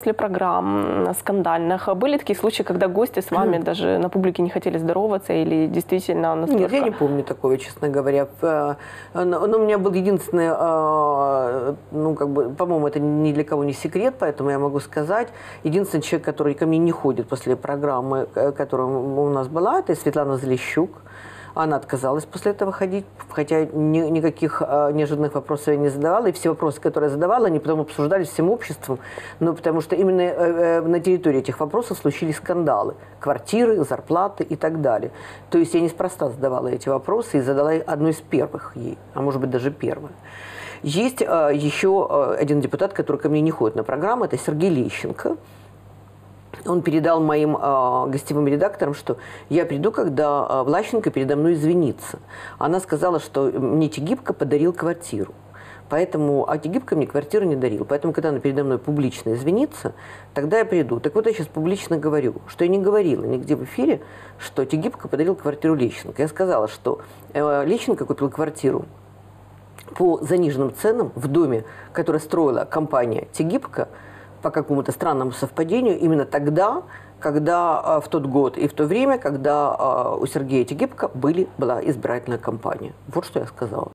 После программ м, скандальных были такие случаи, когда гости с вами даже на публике не хотели здороваться или действительно настолько... Нет, я не помню такого, честно говоря. Э, Но у меня был единственный, э, ну, как бы, по-моему, это ни для кого не секрет, поэтому я могу сказать. Единственный человек, который ко мне не ходит после программы, э, которая у нас была, это Светлана Залещук. Она отказалась после этого ходить, хотя ни- никаких э, неожиданных вопросов я не задавала. И все вопросы, которые я задавала, они потом обсуждались всем обществом. Ну, потому что именно э, э, на территории этих вопросов случились скандалы. Квартиры, зарплаты и так далее. То есть я неспроста задавала эти вопросы и задала одну из первых ей, а может быть даже первую. Есть э, еще э, один депутат, который ко мне не ходит на программу, это Сергей Лещенко. Он передал моим э, гостевым редакторам, что я приду, когда э, Влащенко передо мной извинится. Она сказала, что мне Тегибко подарил квартиру. Поэтому, а Тегибко мне квартиру не дарил. Поэтому, когда она передо мной публично извинится, тогда я приду. Так вот, я сейчас публично говорю, что я не говорила нигде в эфире, что Тегибко подарил квартиру Лещенко. Я сказала, что э, Лещенко купил квартиру по заниженным ценам в доме, который строила компания Тегибко, по какому-то странному совпадению, именно тогда, когда э, в тот год и в то время, когда э, у Сергея Тегибко были, была избирательная кампания. Вот что я сказала.